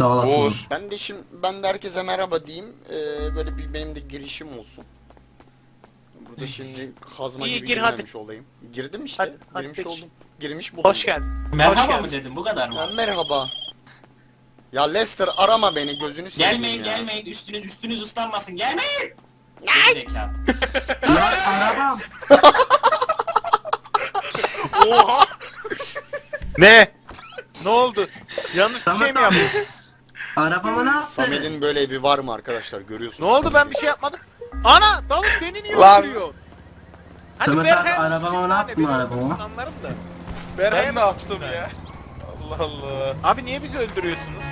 Uğur. Ben de şimdi ben de herkese merhaba diyeyim. Ee, böyle bir benim de girişim olsun. Burada şimdi kazma İyi, gibi gir hadi. girmemiş olayım. Girdim işte. Hadi, hadi girmiş peki. oldum. Girmiş buldum. Hoş geldin. Merhaba geldin. mı dedim bu kadar mı? Ya, merhaba. Ya Lester arama beni gözünü seveyim Gelmeyin ya. gelmeyin üstünüz üstünüz ıslanmasın gelmeyin. Geri zekalı. Ya arabam. Oha! ne? Ne oldu? Yanlış bir şey Samet mi abi. yaptın? Arabama ne yaptı? Samet'in böyle evi var mı arkadaşlar Ne görüyorsunuz. oldu ben bir şey yapmadım. Ana Davut beni niye Lan. öldürüyor? Hadi Samet abi, bir arabama ne yaptın arabama? Anlarım da. Berkay'a Ben ne yaptım ya? Allah Allah. Abi niye bizi öldürüyorsunuz?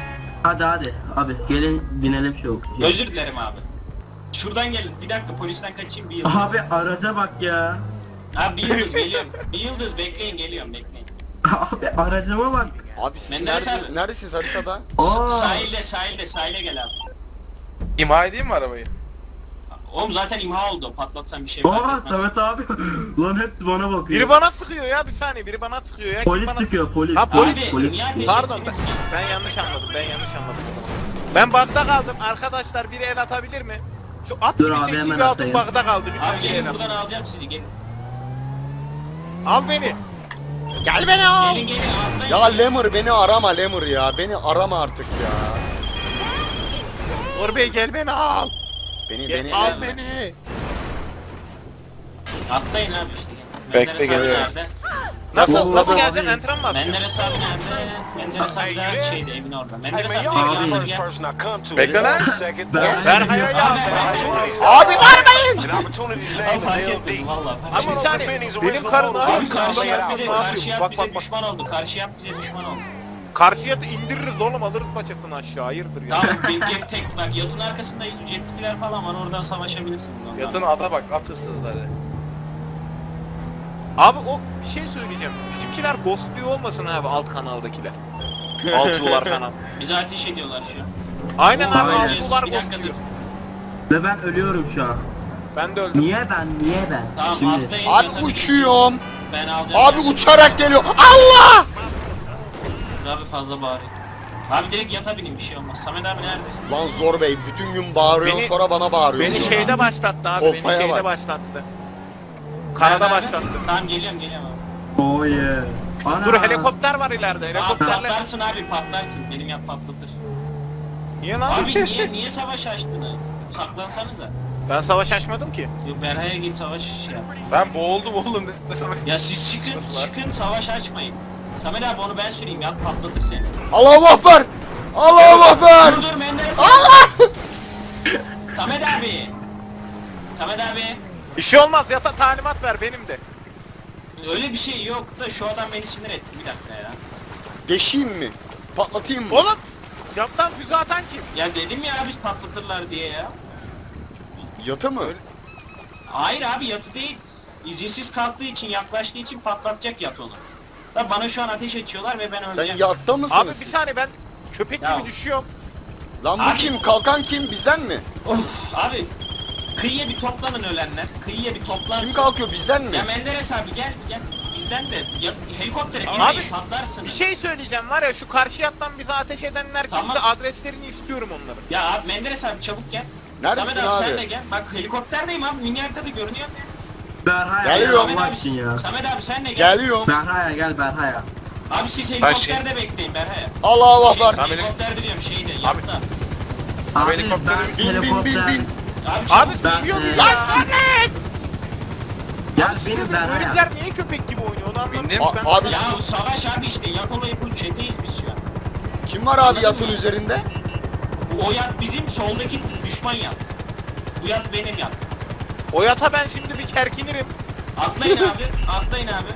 Hadi hadi. Abi gelin binelim şu. Özür dilerim abi. Şuradan gelin. Bir dakika polisten kaçayım bir yıldız. Abi araca bak ya. Abi bir yıldız geliyorum. Bir yıldız bekleyin geliyorum bekleyin. Abi aracıma bak. Abi siz Menderes nerede, neredesiniz haritada? Aa. Sahilde sahilde sahile gel abi. İmha edeyim mi arabayı? Oğlum zaten imha oldu. Patlatsan bir şey fark Oha etmez. Samet abi. Lan hepsi bana bakıyor. Biri bana sıkıyor ya bir saniye biri bana sıkıyor ya. Kim Polis bana çıkıyor polis. Ha, polis, Abi polis niye çıkıyor. ateş Pardon ben, ben yanlış anladım ben yanlış anladım. Ben bagda kaldım arkadaşlar biri el atabilir mi? Şu at Dur gibi abi, seksi hemen bir atın atayım. bagda kaldı lütfen Abi bir gelin el buradan alacağım sizi gelin. Al beni. Gel beni al. Gelin gelin atlayın. Ya Lemur beni arama Lemur ya. Beni arama artık ya. Uğur Bey gel beni al. Beni Gel, beni al beni. Atlayın abi işte. Bekle, Menderes abi geliyorum. nerede? Nasıl Oo, nasıl geleceğim entran mı atacağım? Menderes abi nerede? Menderes abi de şeyde evin orada. Menderes abi y'all gel. Bekle lan. Ben- Berkay'a ya. Abi opportunities Abi fark etmedim valla. Ama bir saniye benim karım Abi karşı yap bize, karşı yap Bak bize düşman oldu. Karşı yap bize düşman oldu. Karşı yatı indiririz oğlum alırız paçasını aşağı hayırdır ya. Tamam bir, bir tek bak yatın arkasında jet skiler falan var oradan savaşabilirsiniz. onlarla. Yatın ada bak at hırsızları. Abi o bir şey söyleyeceğim. Bizimkiler ghostluyor olmasın abi alt kanaldakiler. Altılar falan. Bize ateş ediyorlar şu an. Aynen abi Aynen. altılar Bir ghostluyor. Ve ben ölüyorum şu an. Ben de öldüm. Niye ben? Niye ben? Tamam Şimdi. atlayın. Abi uçuyorum. Ben alacağım. Abi yata. uçarak geliyor. Allah! Abi fazla bağırıyor. Abi direkt yata bineyim bir şey olmaz. Samet abi neredesin? Lan Zor Bey bütün gün bağırıyorsun Beni- sonra bana bağırıyorsun. Beni şeyde başlattı abi. Beni şeyde bak. başlattı. Karada Nerede abi? başlattı. Tamam geliyorum geliyorum abi. Oh yeah. Ana. Dur helikopter var ileride. Abi Helikopterle. patlarsın abi patlarsın. Benim yat patlatır. Niye lan? Abi niye niye savaş açtınız? Saklansanıza. Ben savaş açmadım ki. Yo, Berha'ya git savaş şey yap. Ben boğuldum oğlum. Ne? Ya siz çıkın çıkın savaş açmayın. Samet abi onu ben süreyim yat patlatır seni. Allahu Akbar! Allahu Akbar! Dur dur Menderes. Allah! Samet abi. Samet abi. Bir şey olmaz yata talimat ver benim de. Öyle bir şey yok da şu adam beni sinir etti bir dakika ya. Deşeyim mi? Patlatayım mı? Oğlum camdan füze atan kim? Ya dedim ya biz patlatırlar diye ya. Yatı mı? Hayır abi yatı değil. İzinsiz kalktığı için yaklaştığı için patlatacak yat onu. Da bana şu an ateş açıyorlar ve ben Sen öleceğim. yatta mısınız Abi bir saniye ben köpek Ya. gibi düşüyorum. Lan bu Abi- kim? Kalkan kim? Bizden mi? Of abi. Kıyıya bir toplanın ölenler. Kıyıya bir toplansın. Kim kalkıyor? Bizden mi? Ya Menderes abi gel gel. Bizden de ya, helikoptere Abi, girmeyin patlarsın. Bir şey söyleyeceğim var ya şu karşı yattan bize ateş edenler Tamam. kimse adreslerini istiyorum onların. Ya abi Menderes abi çabuk gel. Neredesin Samet abi, sen de abi? gel. Bak helikopterdeyim abi mini haritada görünüyor. Berhaya Geliyorum. gel Samet Allah abi, için ya. Samet abi sen de gel. Geliyorum. Berhaya gel Berhaya. Abi siz şey- helikopterde bekleyin Berha'ya. Allahu Akbar. Şey, helikopterde diyorum şeyde yatta. Abi helikoptere ben Bin bin bin helikopter. bin. Abi, Ben- seviyor e, muyuz Lan ya? Gel Abi benim bu Berhaya. herifler niye köpek gibi oynuyor onu anlamadım. Ben A- abi- Ya bu savaş abi işte yat olayı bu çeteyiz biz an. Kim var abi yatın üzerinde? Bu o yat bizim soldaki düşman yat. Bu yat benim yat. o yata ben şimdi bir kerkinirim. Atlayın abi, atlayın abi.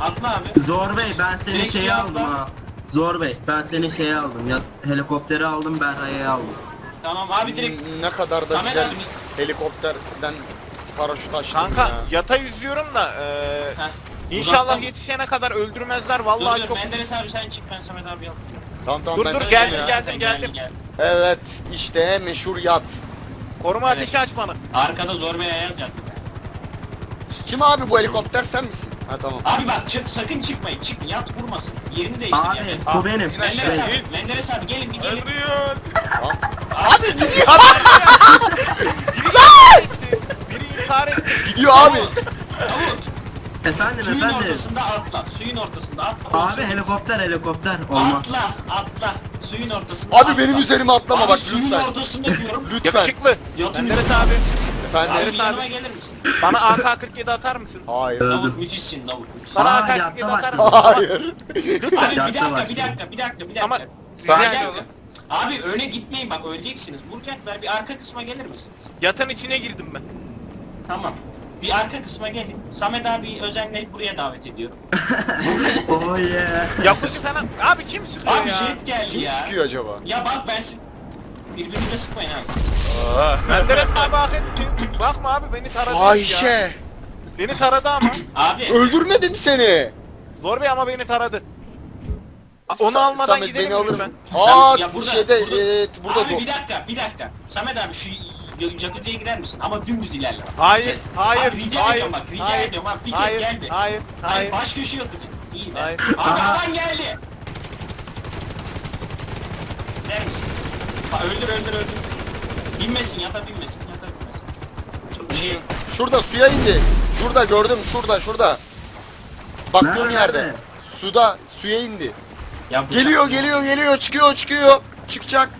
Atla abi. Zor Bey ben seni Direkt şeye şey aldım ha. Zor Bey ben seni şeye aldım. Ya helikopteri aldım Berhaya'yı aldım. Tamam abi direkt Ne kadar da Samet güzel abi. helikopterden paraşüt açtım Kanka ya. yata yüzüyorum da Heh. inşallah yetişene kadar öldürmezler Dur vallahi dur çok. Menderes abi sen çık ben Samet abi yapayım. Tamam tamam Dur, ben dur, çıktım geldim, ya. geldim. Sen geldim. gel. Evet işte meşhur yat. Koruma Evet. ateşi aç bana. Arkada zor bir ayaz yat. Kim abi bu helikopter sen misin? Ha tamam. Abi bak çık sakın çıkmayın. Çıkın yat vurmasın. Yerini değiştir Abi yani. bu benim. Menderes şey- abi, Menderes abi gelin bir gelin. Öldürüyor. Hadi gidiyor. Biri intihar etti. Gidiyor abi. Davut, Efendim suyun efendim. ortasında atla. Suyun ortasında atla. Abi helikopter helikopter olmaz. Atla, atla. Suyun ortasında Abi atla. benim üzerime atlama Abi bak suyun lütfen. ortasında diyorum. Lütfen. Yakışıklı. Yatın Menderes üstüne. abi. Efendim. Abi Menderes yanıma abi. gelir misin? Bana AK-47 atar mısın? Hayır. Öldüm. Davut müthişsin Davut. Bana Aa, AK-47 yatta atar mısın? Hayır. Abi bir dakika, bir dakika, bir dakika, bir dakika. Ama bir dakika. Abi öne gitmeyin bak öleceksiniz. Vuracaklar. Bir arka kısma gelir misiniz? Yatın içine girdim ben. Tamam. Bir arka kısma gelin. Samet abi özellikle buraya davet ediyorum. Oh yeah. Yakıcı falan. Abi kim sıkıyor Abi ya? jet geldi Kim ya. sıkıyor acaba? Ya bak ben siz... Birbirinize sıkmayın abi. Menderes abi etti. Bakma abi beni taradı. ya. Fahişe. Beni taradı ama. Abi Öldürmedim seni. Zor Bey ama beni taradı. Onu Sa- almadan Samet gidelim beni alır lütfen. mı? Sen- Aa ya burada- şeyde burada- e, burada abi bir dakika, bir dakika. Samet abi şu y- jacuzziye girer misin? Ama dümdüz ilerle. bak. Hayır, Kes. hayır, Abi rica hayır, ediyorum bak, rica hayır, ediyorum bak. Bir kez hayır, geldi. hayır, hayır. baş köşeye otur. İyi be. Hayır. Abi adam geldi. Der misin? Ha, öldür öldür öldür. Binmesin yata binmesin yata binmesin. Çok şey Şurada suya indi. Şurada gördüm şurada şurada. Baktığım Nerede, yerde. nerede? Suda suya indi. ya bu Geliyor geliyor geliyor çıkıyor çıkıyor. Çıkacak.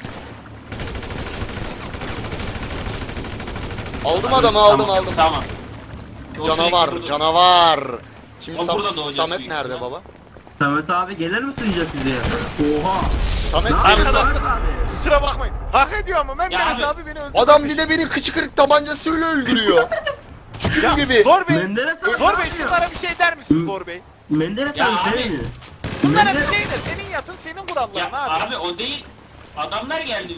Aldım adamı aldım Tamam, aldım. Tamam. O Canavar sürekli canavar. Şimdi O Sam- burada doğacak Samet büyük nerede ihtimal. baba? Samet abi gelir misin jacuzziye? Oha. Samet Ne senin- yapıyorsun Arkadaşlar- Samet abi? Kusura bakmayın. Hak ediyor ama Menderes abi- abi, beni öldürdü. Adam bir de beni kıçı kırık tabancasıyla öldürüyor. Çüküm gibi. Zor Bey. Menderes abi Zor Bey şunlara bir şey der misin Hı. Zor Bey? Menderes Ya abi abi. şey mi? Bunlara bir Menderes- şey de senin yatın senin kuralların Ya abi. abi o değil. Adamlar geldi.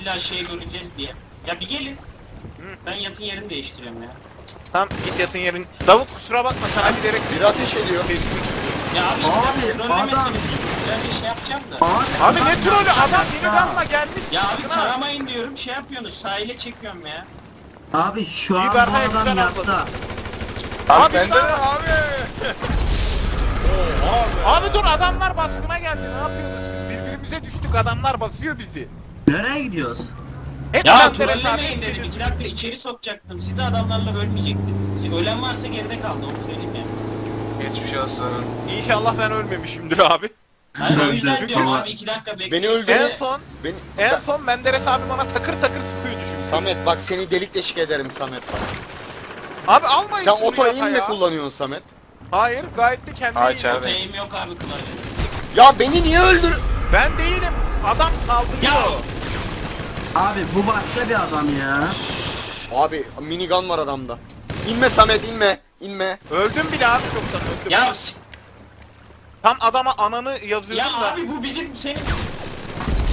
İlla şeye göreceğiz diye. Ya bir gelin. Ben yatın yerini değiştiriyorum ya. Tamam git yatın yerin. Davut kusura bakma sana bilerek Biri ateş ediyor. Ya abi, Abi, abi adam- Güzel bir şey yapacağım da. Abi, Abi ne trolü adam kanla gelmiş. Ya abi ha. taramayın diyorum şey yapıyorsunuz sahile çekiyorum ya. Abi şu an bu adam güzel yatta. Abi, Bende de abi. Abi dur adamlar baskına geldi ne yapıyorsunuz siz? Birbirimize düştük adamlar basıyor bizi. Nereye gidiyoruz? Hep Ya abi, trollemeyin dedim. İki dakika içeri sokacaktım. Sizi adamlarla bölmeyecektim. Ölen varsa geride kaldı onu söyleyeyim ya. Geçmiş olsun. İnşallah ben ölmemişimdir abi. Hayır o yüzden diyorum ama. abi iki dakika bekle. Beni öldür. En son Beni, en Ben- son Menderes abi bana takır takır sıkıyordu çünkü. Samet bak seni delik deşik ederim Samet bak. Abi almayın Sen şunu oto yatağa aim mi ya. kullanıyorsun Samet? Hayır gayet de kendi Aa, eğimim. içeride. Öteyim yok abi kılavuz. Ya beni niye öldür? Ben değilim. Adam saldırıyor. Ya Abi bu başka bir adam ya. Abi minigun var adamda. İnme Samet inme. inme. Öldüm bile abi çoktan öldüm. ya s- Tam adama ananı ya yazıyorsun da. abi bu bizim senin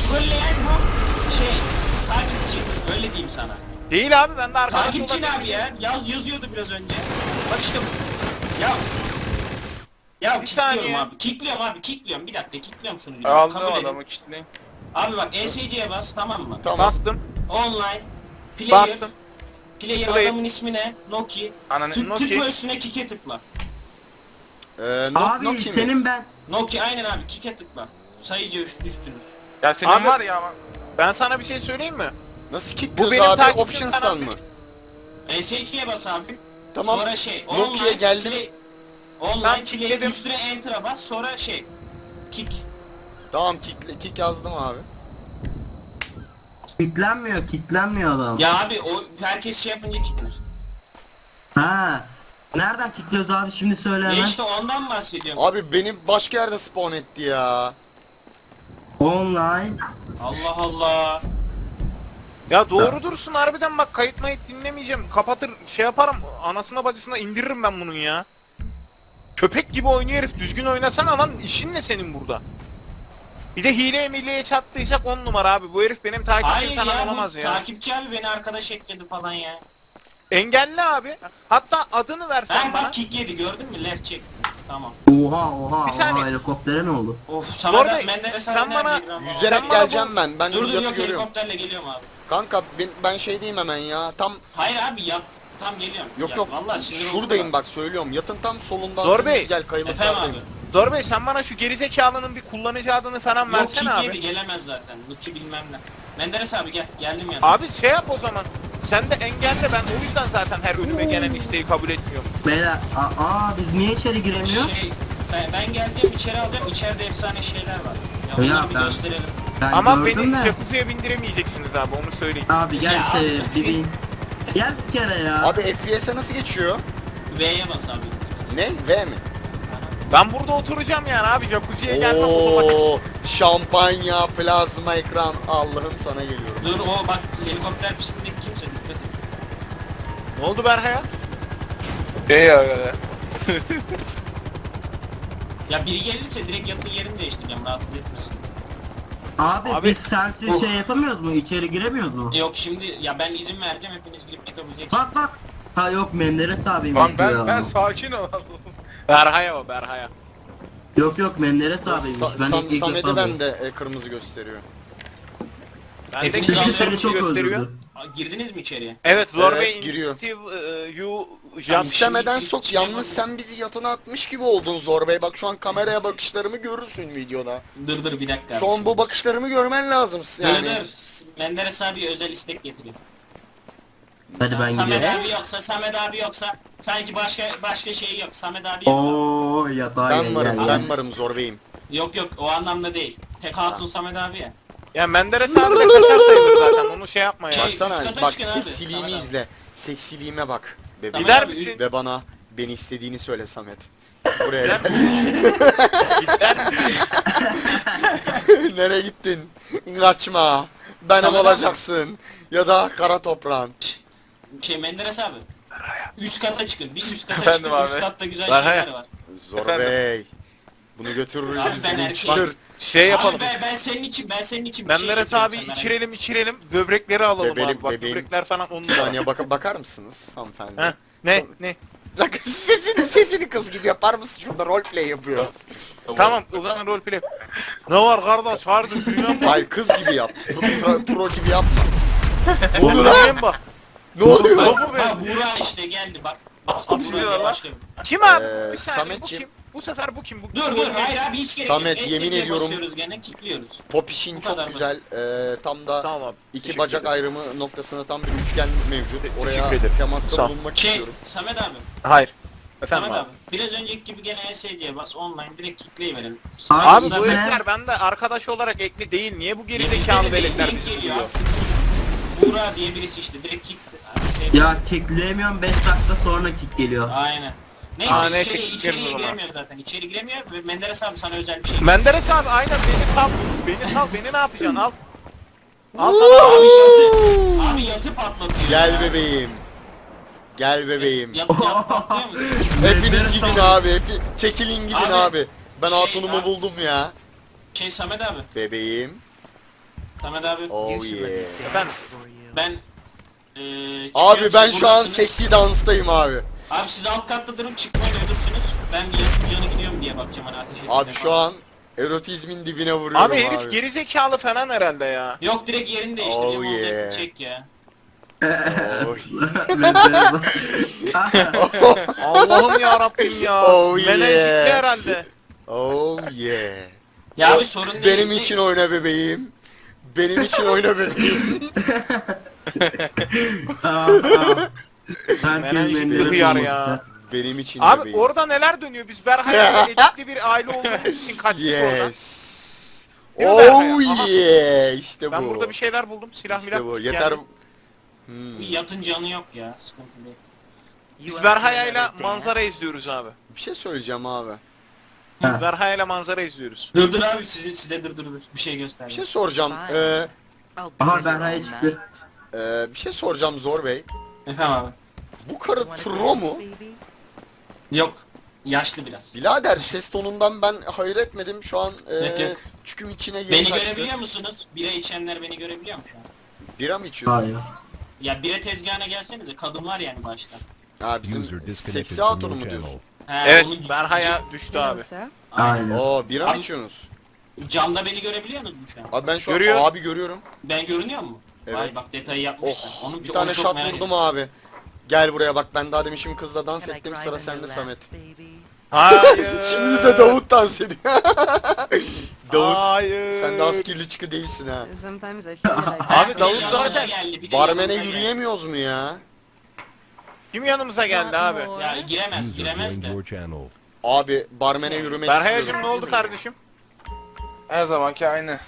trolleyen bu şey takipçi öyle diyeyim sana. Değil abi ben de arkadaş Takipçin olarak- abi ya. Yaz, yazıyordu biraz önce. Bak işte bu. Ya. Ya Bir kickliyorum saniye. abi. Kickliyorum abi. Kickliyorum. Bir dakika kickliyorum şunu. bir. Aldım Kabul edin. adamı kitleyin. Abi bak ESC'ye bas tamam mı? Tamam. Bastım. Online. Player. Bastım. Player Player. adamın ismi ne? Noki. Ananı Tık, Noki. tıkla üstüne kick'e tıkla. Ee, no, Abi Noki mi? senin ben Noki aynen abi kick'e tıkla. Sayıca üst, üstünüz. Ya senin Abi- var ya ama. Ben sana bir şey söyleyeyim mi? Nasıl Bu kickliyoruz benim abi? takipçim Options'tan kanal mı? ESC'ye bas abi. Tamam. Sonra şey. Nokia'ya geldim. Play, online Ben kickledim. üstüne enter'a bas sonra şey. Kick. Tamam kick, kick yazdım abi. kitlenmiyor, kitlenmiyor adam. Ya abi o herkes şey yapınca kicklenir. Ha. Nereden kilitliyoruz abi şimdi söyle Ya hemen. işte ondan bahsediyorum. Abi beni başka yerde spawn etti ya. Online. Allah Allah. Ya doğru dursun harbiden bak kayıt mayıt dinlemeyeceğim. Kapatır şey yaparım anasına bacısına indiririm ben bunun ya. Köpek gibi oynuyor herif düzgün oynasana lan işin ne senin burada? Bir de hile milleye çattıysak on numara abi. Bu herif benim takipçim Hayır falan ya bu olamaz ya. takipçi abi beni arkadaş ekledi falan ya. Engelli abi. Hatta adını versen Ben bana. bak kick yedi gördün mü? Left check. Tamam. Oha oha Bir saniye. oha helikoptere ne oldu? Of sana da Bey, Menderes sen abi bana? Yüzerek Sen bana geleceğim ben. Ben Dur dur yok görüyorum. helikopterle geliyorum abi. Kanka ben, ben şey diyeyim hemen ya. Tam Hayır abi yat. tam geliyorum. Yok Ya yok Vallahi sinir oldum şuradayım ben. bak söylüyorum. Yatın tam solundan Zor Bey. gel Efendim kayalıklardayım. abi. Dor Bey sen bana şu gerizekalının bir kullanıcı adını falan Yok versene kick abi. yedi gelemez zaten. Nutçu bilmem ne. Menderes abi gel. Geldim yanına. Abi şey yap o zaman. Sen de engelle ben o yüzden zaten her önüme gelen isteği kabul etmiyorum. Beyler aa, aa, biz niye içeri giremiyoruz? Şey, ben, ben geldim içeri alacağım. İçeride efsane şeyler var. Ya Ya onları bir ben- gösterelim. Ben Ama gördüm beni de. jacuzziye bindiremeyeceksiniz abi onu söyleyeyim. Abi gel Ya şey abi. bir bin. Gel bir kere ya. Abi FPS'e nasıl geçiyor? V'ye bas abi. Ne? V mi? Ben burada oturacağım yani abi jacuzziye gelmem otomatik. Oo, şampanya, plazma ekran. Allah'ım sana geliyorum. Dur o bak helikopter et. Ne oldu Berha'ya? Şey ya ya. Ya biri gelirse direkt yatın yerini değiştireceğim rahatsız etmesin. Abi, Abi- biz sensiz şey yapamıyoruz mu? İçeri giremiyoruz mu? Yok şimdi ya ben izin vereceğim hepiniz girip çıkabileceksiniz. Bak bak. Ha yok Menderes abiymiş Lan ben ya. ben sakin ol. Berha'ya o Berha'ya. Yok yok Menderes abiymiş. Sa- ben Sam- ilk, ilk Samet'i defa ben de e, kırmızı gösteriyor. Ben de seni kırmızı çok gösteriyor. öldürdü. Girdiniz mi içeriye? Evet Zor Evet, Bey giriyor. initiative, e, you Ya istemeden şimdi- sok. şey Yalnız sen bizi yatına atmış gibi oldun Zor Bey. Bak şu an kameraya bakışlarımı görürsün videoda. Dur dur bir dakika. Şu an bu bakışlarımı görmen lazım Dur yani. dur. Menderes abi özel istek getiriyor. Hadi ben Samet gidiyorum. abi yoksa Samet abi yoksa sanki başka başka şey yok. Samet abi yok. Oo yatağa Ben gel, varım, ben varım Zor Bey'im. Yok yok o anlamda değil. Tek hatun Samet abi ya. Ya Menderes abi de kaçar sayılır zaten onu şey yapma ya. Şey- Baksana üst kata bak çıkın abi. seksiliğimi Samet abi. izle. Seksiliğime bak. Gider abi, misin? Ve bana beni istediğini söyle Samet. Buraya gel. Gider misin? Nereye gittin? Kaçma. Benim Samet abi. olacaksın. Ya da kara toprağın. Şey Menderes abi. Üst kata çıkın. Bir üst kata Efendim çıkın. abi. Üst katta güzel Lan şeyler var. Zor Efendim? Bey. Bunu götürürüz. Abi ben bunu erkeğim. çıtır. Şey yapalım. Abi ben, ben senin için ben senin için bir şey Menderes abi içirelim içirelim böbrekleri alalım Bebeğim, abi bak bebeğim. böbrekler falan onun Bir saniye bak bakar mısınız hanımefendi? Heh, ne ne? Dakika sesini sesini kız gibi yapar mısın? Şurada roleplay yapıyoruz. Tamam o zaman roleplay. Ne var kardeş harbi dünya mı? Hayır kız gibi yap. Tro, tro, gibi yapma. Ne oluyor lan bak. Ne oluyor? Bak, Bak, bak. Buğra işte geldi bak. Bak Kim Buğra diye başka bir. Kim abi? Ee, bir saniye bu Sametciğim. kim? Bu sefer bu kim? Bu Dur dur hayır abi hiç gerek Samet, yok. yemin ediyorum- basıyoruz gene kilitliyoruz. Popişin Bu çok kadar güzel. Ee, tam da Tamam iki teşekkür bacak ederim. ayrımı noktasında tam bir üçgen mevcut. Te- Oraya teşekkür ederim. temasta Sağ ol. bulunmak Şey istiyorum. Samet abi. Hayır. Efendim Samet abi. abi. Biraz önceki gibi gene ESC'ye bas online direkt kilitleyiverin. Abi, Abi bu Zaten- herifler bende arkadaş olarak ekli değil. Niye bu gerizekalı veletler bizi buluyor? Buğra diye birisi işte direkt kick. Şey- Ya kickleyemiyorum 5 dakika sonra kick geliyor. Aynen. Neyse Aa, neyse, içeri, kick içeriye girdi o zaman. giremiyor zaten. İçeri giremiyor ve Menderes abi sana özel bir şey. Menderes abi aynen beni sal. Beni sal. Beni ne yapacaksın? Al. Al Abi sana. yatı, abi yatı patlatıyor. Gel ya. bebeğim. Gel bebeğim. Yat, yat patlıyor mu? Hepiniz gidin abi. abi. Hepi, çekilin gidin abi. Abi, Ben şey, hatunumu abi- buldum ya. Şey Samet abi. Bebeğim. Samet abi. Oh yeah. Efendim. Ben eee Abi çıkıyorum, ben siz şu an buradasınız. seksi danstayım abi. Abi siz alt katta durup çıkmayı ölürsünüz. Ben bir yana gidiyorum diye bakacağım hani ateş edince Abi şu an erotizmin dibine vuruyorum Abi abi. herif gerizekalı falan herhalde ya. Yok direkt yerini değiştireceğim Oh olacak yeah. bir çek ya. Oh. Allah'ım ya Rabbim ya. Oh yeah. Menenjitli herhalde. oh yeah. Ya abi sorun değil. Benim için oyna bebeğim. Benim için oyna bebeğim. Aa. Sanki Menenjitli Menderes hıyar ya. Benim için Abi bebeğim. orada neler dönüyor? Biz Berhay'la etikli bir aile olduğumuz için kaçtık oradan. Yes. Değil mi Oh Berkay? Aha. yeah. İşte Ben bu. burada bir şeyler buldum. Silah İşte milah. bu. geldi. Yeter. Hmm. Bir yatın canı yok ya. Sıkıntı değil. Biz Berhaya'yla manzara izliyoruz abi. Bir şey söyleyeceğim abi. Ha. Berhaya'yla manzara izliyoruz. Dur abi sizi, size dur dur. Bir şey göster. Bir şey soracağım. Ee, Aha Berha'ya çıktı. e, bir şey soracağım Zor Bey. Efendim abi. Bu karı tro mu? Yok. Yaşlı biraz. Birader ses tonundan ben hayır etmedim. Şu an e, Yok, yok. çüküm içine geri Beni kaçtı. görebiliyor musunuz? Bira içenler beni görebiliyor mu şu an? Bira mı içiyorsun? Hayır. Ya bira tezgahına gelsenize. Kadın var yani başta. Ha bizim disconnected seksi from hatunu your mu channel. diyorsun? He, Evet onun- Berhaya düştü abi. Aynen. Oo bira mı Abi- içiyorsunuz? Camda beni görebiliyor musunuz şu an? Abi ben şu Görüyor. an abi görüyorum. Ben görünüyor mu? Evet. Vay bak detayı yapmışlar. Oh Onu, bir tane çok şat vurdum ediyorum. abi. Gel buraya bak ben daha demişim kızla dans ettim sıra sende Samet. Hayır. Şimdi de Davut dans ediyor. Davut Hayır. sen de askerli çıkı değilsin ha. Sometimes I feel like Abi Davut zaten Barmene yürüyemiyoruz mu ya? kim yanımıza geldi abi? Ya giremez User giremez joined de. your channel. Abi barmene yürümek Berhayacım istiyorum. ne oldu kardeşim? Her zamanki aynı.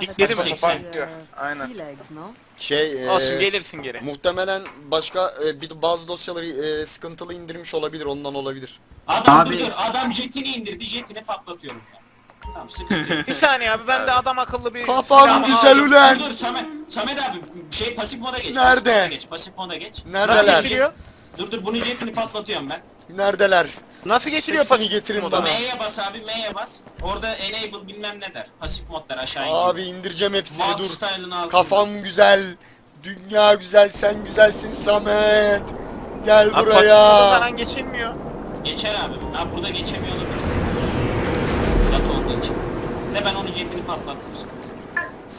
Dikleri mi? a Sapan gidiyor. Aynen. sea legs, no? Şey Olsun e, gelirsin geri. muhtemelen başka e, bir bazı dosyaları e, sıkıntılı indirmiş olabilir ondan olabilir. Adam Abi- dur dur adam jetini indirdi jetini patlatıyorum şu an. Tamam sıkıntı yok. Bir saniye abi ben de adam akıllı bir Kafam güzel aldım. ulan. Dur dur Samet, Samet abi şey pasif moda geç. Nerede? Pasif moda geç. Pasif moda geç. Nasıl Neredeler? Dur dur bunun jetini patlatıyorum ben. Neredeler? Nasıl geçiliyor Hepsini pasif getirin moda? bana. M'ye bas abi M'ye bas. Orada enable bilmem ne der. Pasif modlar aşağı iniyor. Abi indireceğim hepsini dur. style'ını al. Kafam güzel. Dünya güzel sen güzelsin Samet. Gel Abi pasif buraya. falan geçilmiyor. Geçer abi. Ha burada geçemiyor olabilir. Yat olduğu için. De ben onun jetini patlattım.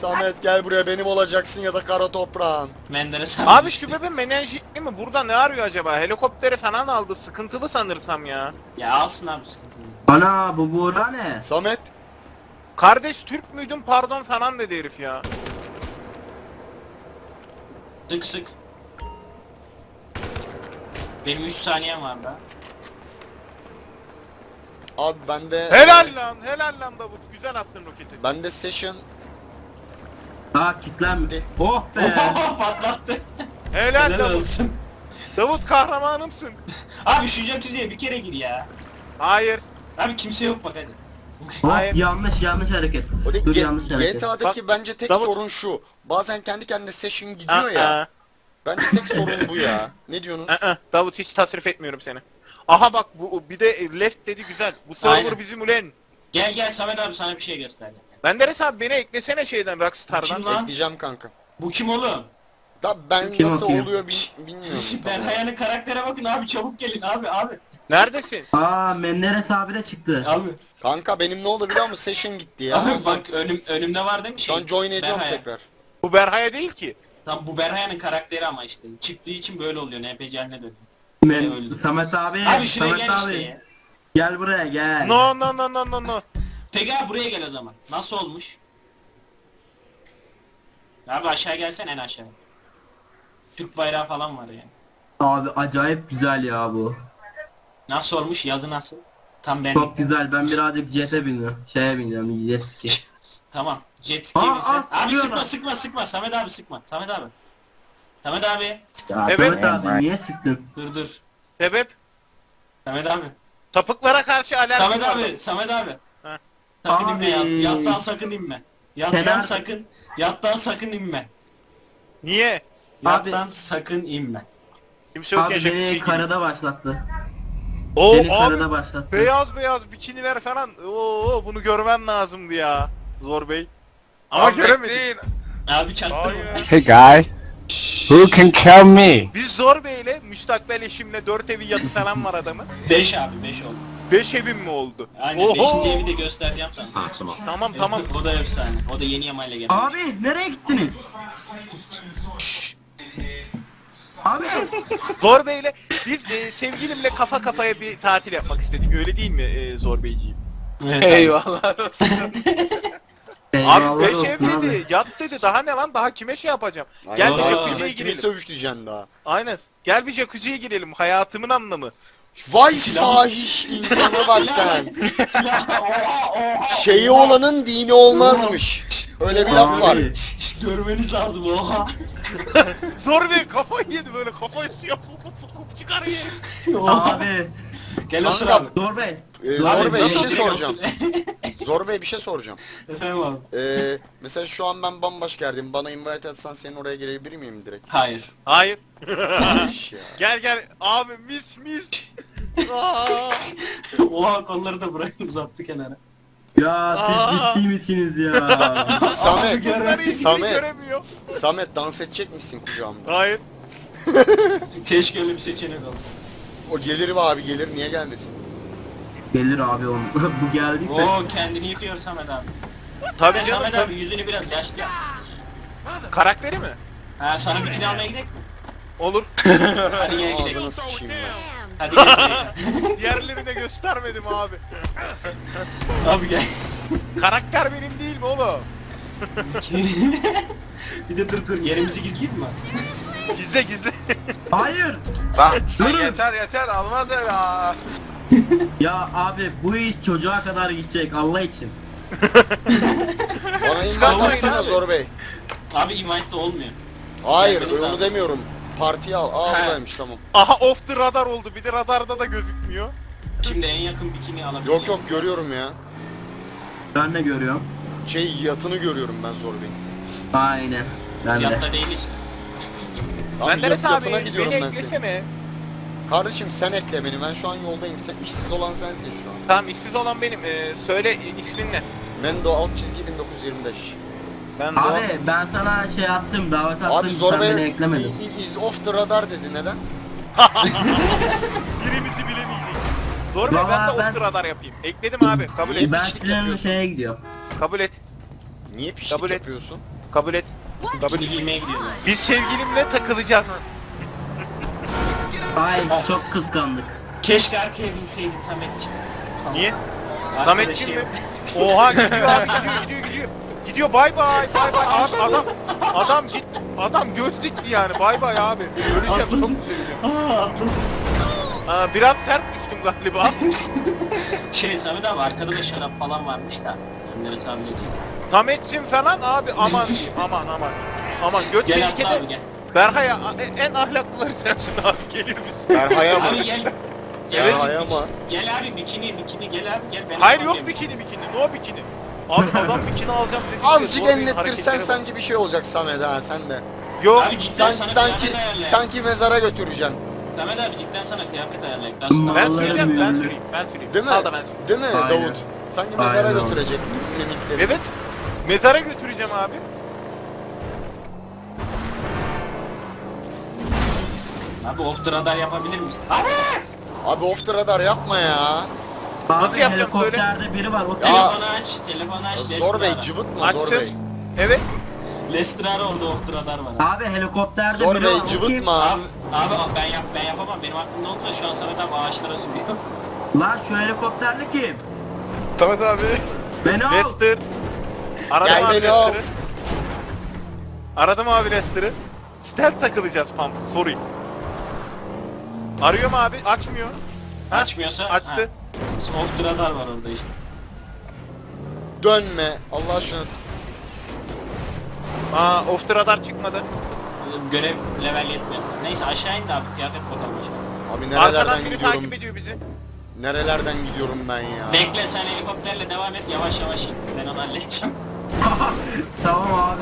Samet gel buraya benim olacaksın ya da kara toprağın. Menderes Abi şu bebe menenjitli mi? Burada ne arıyor acaba? Helikopteri falan aldı. Sıkıntılı sanırsam ya. Ya alsın abi sıkıntı yok. Ana bu Buğra ne? Samet Kardeş Türk müydün pardon falan dedi herif ya. Sık sık. Benim 3 saniyem var da. abi bende Helal lan helal lan Davut. Güzel attın roketi. Bende session Aa kilitlenmedi. Oh be. Patlattı. Helal Helal Davut. olsun. Davut kahramanımsın. Abi şu jacuzziye bir kere gir ya. Hayır. Abi kimse yok bak hadi. Oh, Hayır. yanlış yanlış hareket. O değil, Dur G- yanlış hareket. GTA'daki bence tek Davut- sorun şu. Bazen kendi kendine session gidiyor ya. Aa, Bence tek sorun bu ya. Ne diyorsunuz? aa, aa. Davut hiç tasrif etmiyorum seni. Aha bak bu bir de left dedi güzel. Bu server Aynen. bizim ulen. Gel gel Samet abi sana bir şey göstereceğim. Menderes abi beni eklesene şeyden Rockstar'dan. Kim lan? Ekleyeceğim kanka. Bu kim oğlum? Da ben Kim nasıl okuyor? oluyor bil- bilmiyorum. Ben Hayal'in karaktere bakın abi çabuk gelin abi abi. Neredesin? Aa Menderes abi de çıktı. Abi. Kanka benim ne oldu biliyor musun? Session gitti ya. Abi bak önüm önümde var değil mi Şu şey? an join ediyorum Berhaya. tekrar. Bu Berhaya değil ki. Tamam bu Berhaya'nın karakteri ama işte. Çıktığı için böyle oluyor. NPC haline dönüyor. Men öyle. Samet abi. Abi şuraya Samet gel abi. işte ya. Gel buraya gel. No no no no no no. Peki abi buraya gel o zaman. Nasıl olmuş? Abi aşağı gelsen en aşağı. Türk bayrağı falan var yani. Abi acayip güzel ya bu. Nasıl olmuş? Yazı nasıl? Tam ben. Çok güzel. Ben birazcık jet'e biniyorum. Şeye biniyorum. Jet ski. Tamam. Jet ski Aa, binsen. aa, Abi sıkma sıkma sıkma. Samet abi sıkma. Samet abi. Samet abi. Ya Evet. Samet abi niye sıktın? Dur dur. Sebep? Samet abi. Sapıklara karşı alerji Samet var. abi. Samet abi. Ha. Sakın Abi. inme yat. Yattan sakın inme. Yattan Kenar- sakın. Yattan sakın inme. Niye? Abi- Yattan sakın inme. Kimse yok Abi yaşa bir beni şey karada başlattı. Oo Beni abi karada başlattı. beyaz beyaz bikiniler falan. Oo bunu görmen lazımdı ya. Zor Bey. Ama Abi göremedik. bekleyin. Abi çaktırma. Hayır. Hey guy, who can kill me? Biz Zor Bey'le müstakbel eşimle dört evi yatı falan var adamın. 5 abi 5 oldu. Beş evim mi oldu? Aynen Oho! 5. evi de göstereceğim sana. Tamam tamam. o da efsane. O da yeni yamayla geldi. Abi nereye gittiniz? Abi Zor Bey'le biz e, sevgilimle kafa kafaya bir tatil yapmak istedik. Öyle değil mi e, Zor Beyciğim? Evet, abi. Eyvallah. Abi eyvallah beş olsun ev abi. dedi, yat dedi. Daha ne lan? Daha kime şey yapacağım? Aynen. Gel bir Aa. jacuzziye kimi girelim. sövüştüreceksin daha? Aynen. Gel bir jacuzziye girelim. Hayatımın anlamı. Vay Silah- sahiş insana bak sen. Silah. Oha oha. Şeyi olanın dini olmazmış. Öyle bir laf var. Abi, Görmeniz lazım oha. Zor Bey kafayı yedi böyle kafayı suya sokup sokup çıkarıyor. Oha. abi. Gel otur abi. Zor Bey. Ee, Abi, Zor Bey bir nasıl şey soracağım. Zor Bey bir şey soracağım. Efendim abi. Ee, mesela şu an ben bambaşka yerdeyim. Bana invite atsan senin oraya gelebilir miyim direkt? Hayır. Hayır. İş ya. Gel gel abi mis mis. Aa, oha kolları da buraya uzattı kenara. Ya Aa. siz ciddi misiniz ya? Samet, bunları Samet, göremiyor. Samet dans edecek misin kucağımda? Hayır. Keşke öyle bir seçenek olsa. O gelir mi abi gelir niye gelmesin? Gelir abi oğlum. Bu geldiyse. Oo kendini yıkıyor Samet abi. Tabii canım Samet tabii. abi yüzünü biraz yaşlı yapmışsın. Karakteri mi? Ha sana bir kilo almaya gidelim mi? Olur. Hadi gel gidelim. Ağzını sıçayım ben. Hadi gel gidelim. Diğerlerini de göstermedim abi. Abi gel. Karakter benim değil mi oğlum? bir de dur dur yerimizi gizleyeyim mi? Gizle gizle. Hayır. Bak Durun. yeter yeter almaz öyle aa. Ya abi bu iş çocuğa kadar gidecek Allah için. Bana invite Çıkarmayın atsana abi. Zor Bey. Abi invite'da olmuyor. Hayır Gelmeniz onu lazım. demiyorum. Partiyi al. Aa He. buradaymış tamam. Aha off the radar oldu. Bir de radarda da gözükmüyor. Şimdi en yakın bikini alabilirim. Yok yok görüyorum ya. Ben de görüyorum. Şey yatını görüyorum ben Zor Bey'in. Aynen. Ben de. Yatta değiliz ki. Abi Menderes yat- abi yatına gidiyorum beni ben senin. eklesene. Kardeşim sen ekle beni. Ben şu an yoldayım. Sen işsiz olan sensin şu an. Tamam işsiz olan benim. Ee, söyle ismin ne? Mendo alt çizgi 1925. Ben Doğan. Abi ben sana şey attım davet attım Abi Zor sen beni Bey eklemedin. i- is off the radar dedi. Neden? Birimizi bilemeyecek. Zor Bey ben de ben- off the radar yapayım. Ekledim abi. Kabul et. Ben piçlik sizin yapıyorsun? şeye gidiyorum. Kabul et. Niye pişlik Kabul et. yapıyorsun? Kabul et. Kabul et. giymeye gidiyorlar. Biz sevgilimle takılacağız. Ay çok kıskandık. Keşke arkaya binseydin Sametciğim. Niye? Sametciğim şey- mi? Oha gidiyor abi gidiyor gidiyor gidiyor. Gidiyor bay bay bay bay abi adam adam git adam göz dikti yani bay bay abi. Öleceğim çok üzüleceğim. Aa biraz sert düştüm galiba. Şey Samet abi arkada da şarap falan varmış da. Abi de değil. Sametçim falan abi aman diyeyim, aman aman. Aman göt Gel tehlikede. abi gel. Berhay a- e- en ahlaklıları sensin abi gelir misin? Berhaya mı? Abi gel. Gel Evet. abi, bikini- mı? Gel abi bikini bikini gel abi gel. Ben Hayır yok bikini bikini no bikini. Abi adam bikini alacağım dedi. Azıcık bir hareketlere bak. sanki bir şey olacak Samet ha sen de. Yok Abi cidden Sanki sana sanki kıyafet ayarlayalım. sanki mezara götüreceksin. Samet abi cidden sana kıyafet ayarlayalım. Ben sana- ben Vallahi süreceğim ben bilmiyorum. süreyim ben süreyim. Değil mi? Sağ da ben süreyim. Değil mi Aynen. Davut? Sanki mezara Aynen. götürecek mimikleri. Evet. Mezara götüreceğim abi. Abi off the radar yapabilir misin? Abi! Abi off the radar yapma ya. Abi Nasıl yapacağım, helikopterde biri var o Ya. Telefonu aç, telefonu aç. Zor Bey Lester ara. cıvıtma Zor Bey. Açsın. Evet. Lester ara orada off the radar var. Abi helikopterde Zor biri Bey var. o kim? cıvıtma. Abi, abi ben yap ben yapamam. Benim aklımda oldu da şu an Samet abi ağaçlara sürüyor. Lan şu helikopterli kim? Samet abi. Beni al. Lester. Aradım Gel abi beni al. Lester'ı. Aradım abi Lester'ı. Stealth takılacağız pump. Sorry. Arıyorum abi açmıyor. Ha? Açmıyorsa Açtı. Ha. The radar var orada işte. Dönme Allah aşkına. Aa off the radar çıkmadı. Görev level yetmiyor. Neyse aşağı in de abi kıyafet bakalım aşağı. Abi Arkadan nerelerden biri gidiyorum? takip ediyor bizi. Nerelerden gidiyorum ben ya? Bekle sen helikopterle devam et yavaş yavaş in. Ben onu halledeceğim. tamam